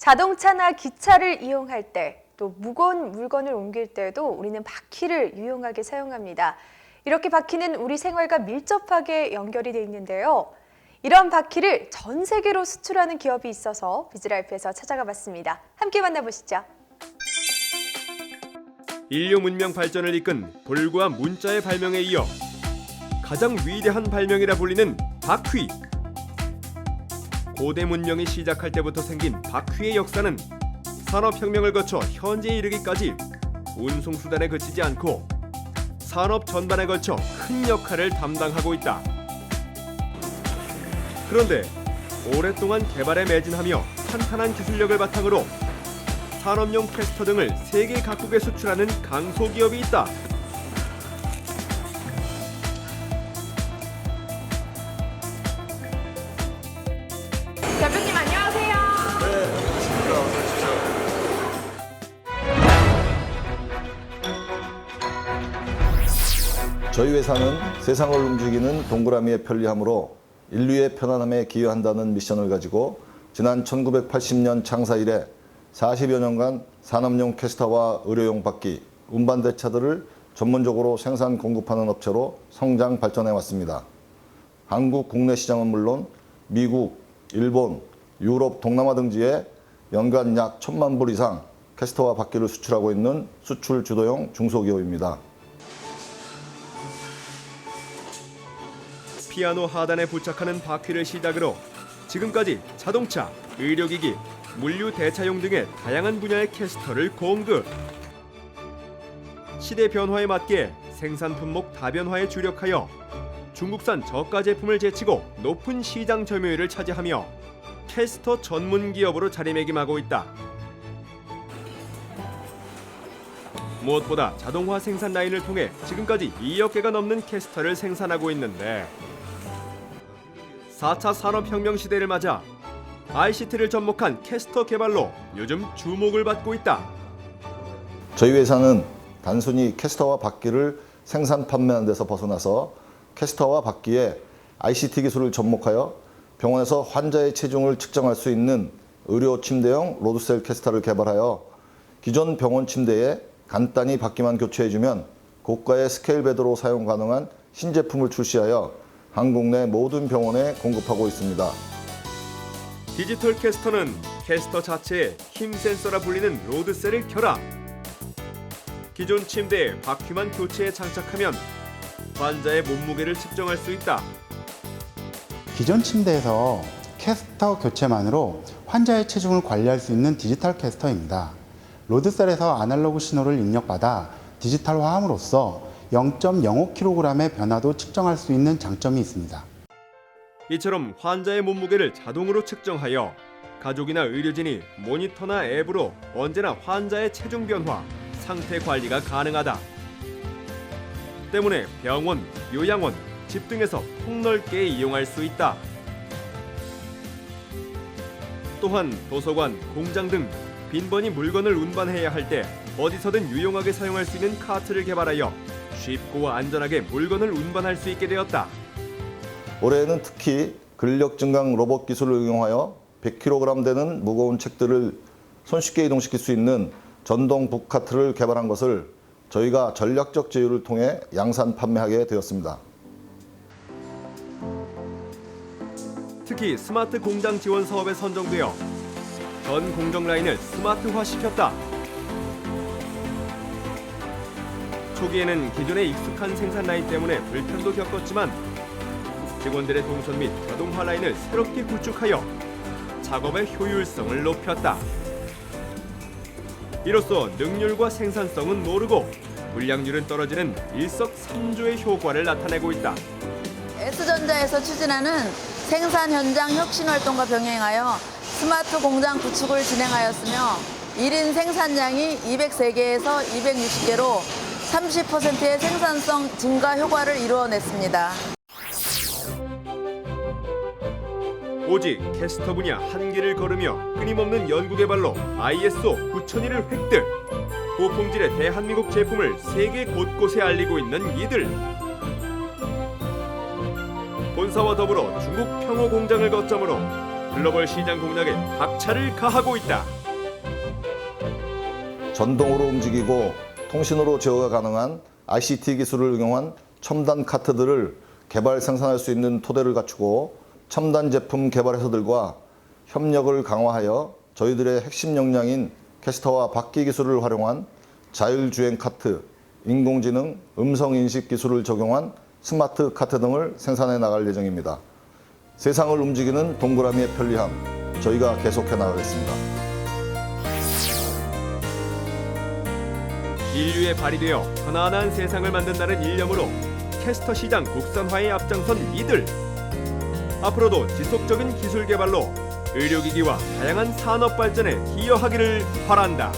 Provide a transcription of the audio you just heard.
자동차나 기차를 이용할 때, 또 무거운 물건을 옮길 때도 우리는 바퀴를 유용하게 사용합니다. 이렇게 바퀴는 우리 생활과 밀접하게 연결이 돼 있는데요. 이런 바퀴를 전 세계로 수출하는 기업이 있어서 비즈라이프에서 찾아가 봤습니다. 함께 만나보시죠. 인류 문명 발전을 이끈 돌과 문자의 발명에 이어 가장 위대한 발명이라 불리는 바퀴. 고대 문명이 시작할 때부터 생긴 바퀴의 역사는 산업혁명을 거쳐 현재에 이르기까지 운송 수단에 그치지 않고 산업 전반에 걸쳐 큰 역할을 담당하고 있다. 그런데 오랫동안 개발에 매진하며 탄탄한 기술력을 바탕으로 산업용 캐스터 등을 세계 각국에 수출하는 강소기업이 있다. 저희 회사는 세상을 움직이는 동그라미의 편리함으로 인류의 편안함에 기여한다는 미션을 가지고 지난 1980년 창사 이래 40여 년간 산업용 캐스터와 의료용 바퀴, 운반대 차들을 전문적으로 생산 공급하는 업체로 성장 발전해 왔습니다. 한국 국내 시장은 물론 미국, 일본, 유럽, 동남아 등지에 연간 약 천만 불 이상 캐스터와 바퀴를 수출하고 있는 수출 주도형 중소기업입니다. 피아노 하단에 부착하는 바퀴를 시작으로 지금까지 자동차, 의료기기, 물류 대차용 등의 다양한 분야의 캐스터를 공급. 시대 변화에 맞게 생산 품목 다변화에 주력하여 중국산 저가 제품을 제치고 높은 시장 점유율을 차지하며 캐스터 전문 기업으로 자리매김하고 있다. 무엇보다 자동화 생산 라인을 통해 지금까지 2억 개가 넘는 캐스터를 생산하고 있는데 4차 산업혁명 시대를 맞아 ICT를 접목한 캐스터 개발로 요즘 주목을 받고 있다. 저희 회사는 단순히 캐스터와 바퀴를 생산 판매하는 데서 벗어나서 캐스터와 바퀴에 ICT 기술을 접목하여 병원에서 환자의 체중을 측정할 수 있는 의료 침대형 로드셀 캐스터를 개발하여 기존 병원 침대에 간단히 바퀴만 교체해주면 고가의 스케일 배도로 사용 가능한 신제품을 출시하여 한국 내 모든 병원에 공급하고 있습니다. 디지털 캐스터는 캐스터 자체에 힘 센서라 불리는 로드셀을 결합. 기존 침대에 바퀴만 교체해 장착하면 환자의 몸무게를 측정할 수 있다. 기존 침대에서 캐스터 교체만으로 환자의 체중을 관리할 수 있는 디지털 캐스터입니다. 로드셀에서 아날로그 신호를 입력받아 디지털화함으로써 0.05kg의 변화도 측정할 수 있는 장점이 있습니다. 이처럼 환자의 몸무게를 자동으로 측정하여 가족이나 의료진이 모니터나 앱으로 언제나 환자의 체중 변화, 상태 관리가 가능하다. 때문에 병원, 요양원, 집 등에서 폭넓게 이용할 수 있다. 또한 도서관, 공장 등 빈번히 물건을 운반해야 할 때 어디서든 유용하게 사용할 수 있는 카트를 개발하여 쉽고 안전하게 물건을 운반할 수 있게 되었다. 올해에는 특히 근력 증강 로봇 기술을 응용하여 100kg 되는 무거운 책들을 손쉽게 이동시킬 수 있는 전동 북카트를 개발한 것을 저희가 전략적 제휴를 통해 양산 판매하게 되었습니다. 특히 스마트 공장 지원 사업에 선정되어 전 공정 라인을 스마트화 시켰다. 초기에는 기존의 익숙한 생산 라인 때문에 불편도 겪었지만 직원들의 동선 및 자동화 라인을 새롭게 구축하여 작업의 효율성을 높였다. 이로써 능률과 생산성은 오르고 물량률은 떨어지는 일석삼조의 효과를 나타내고 있다. S전자에서 추진하는 생산 현장 혁신 활동과 병행하여 스마트 공장 구축을 진행하였으며 1인 생산량이 203개에서 260개로 30%의 생산성 증가 효과를 이루어냈습니다. 오직 캐스터 분야 한 길을 걸으며 끊임없는 연구 개발로 ISO 9001을 획득. 고품질의 대한민국 제품을 세계 곳곳에 알리고 있는 이들. 본사와 더불어 중국 평호 공장을 거점으로 글로벌 시장 공략에 박차를 가하고 있다. 전동으로 움직이고 통신으로 제어가 가능한 ICT 기술을 응용한 첨단 카트들을 개발 생산할 수 있는 토대를 갖추고 첨단 제품 개발 회사들과 협력을 강화하여 저희들의 핵심 역량인 캐스터와 바퀴 기술을 활용한 자율주행 카트, 인공지능, 음성 인식 기술을 적용한 스마트 카트 등을 생산해 나갈 예정입니다. 세상을 움직이는 동그라미의 편리함, 저희가 계속해 나가겠습니다. 인류에 발휘되어 편안한 세상을 만든다는 일념으로 캐스터 시장 국산화에 앞장선 이들. 앞으로도 지속적인 기술 개발로 의료기기와 다양한 산업 발전에 기여하기를 바란다.